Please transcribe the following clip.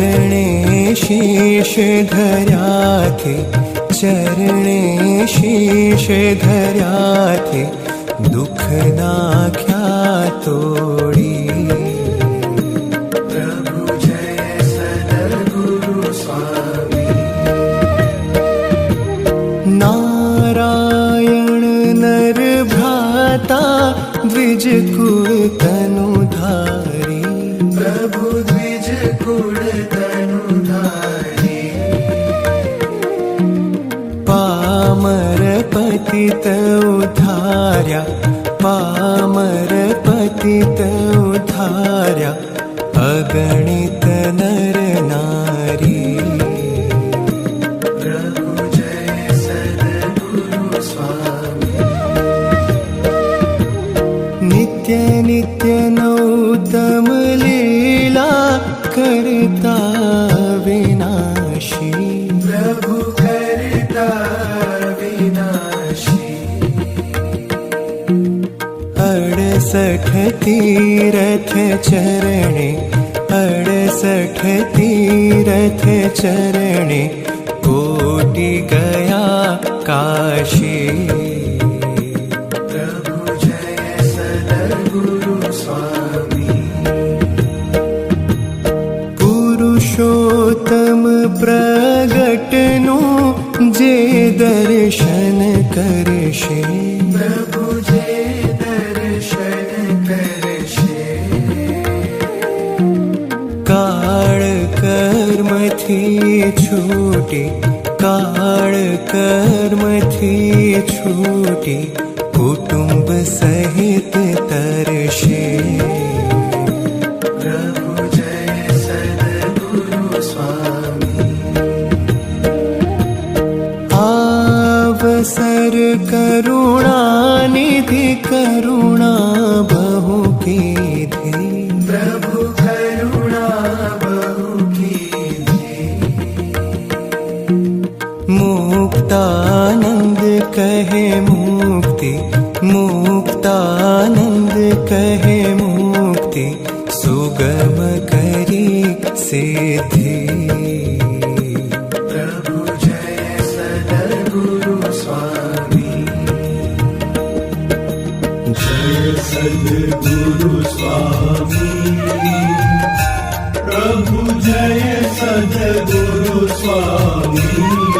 चरणे शीश धर्याथे चरणे शीश धर्याथे दुख नाख्या तोडी। प्रभु जय नारायण नर भ्राता द्विज कुल धारी प्रभु द्विज कुल पतित उद्धार्या पामर पतित उद्धार्या अगणित नर नारी। नित्य नित्य नौतम लीला करता विनाशी। प्रभु तीरथ चरणे अडसठ तीरथ चरणे कोटि गया काशी। प्रभु जय सद्गुरु स्वामी। पुरुषोत्तम प्रगटनु जे दर्शन करशे कर् मि का कर् मि कुटुम्ब सहित तर्भु जयु स्वामि। आरकरु निधि करुणा भूकि मुक्तानंद कहे मुक्ति, मुक्तानंद कहे मुक्ति, सुगम करी प्रभु जय सद्गुरु स्वामी। जय सद्गुरु स्वामी।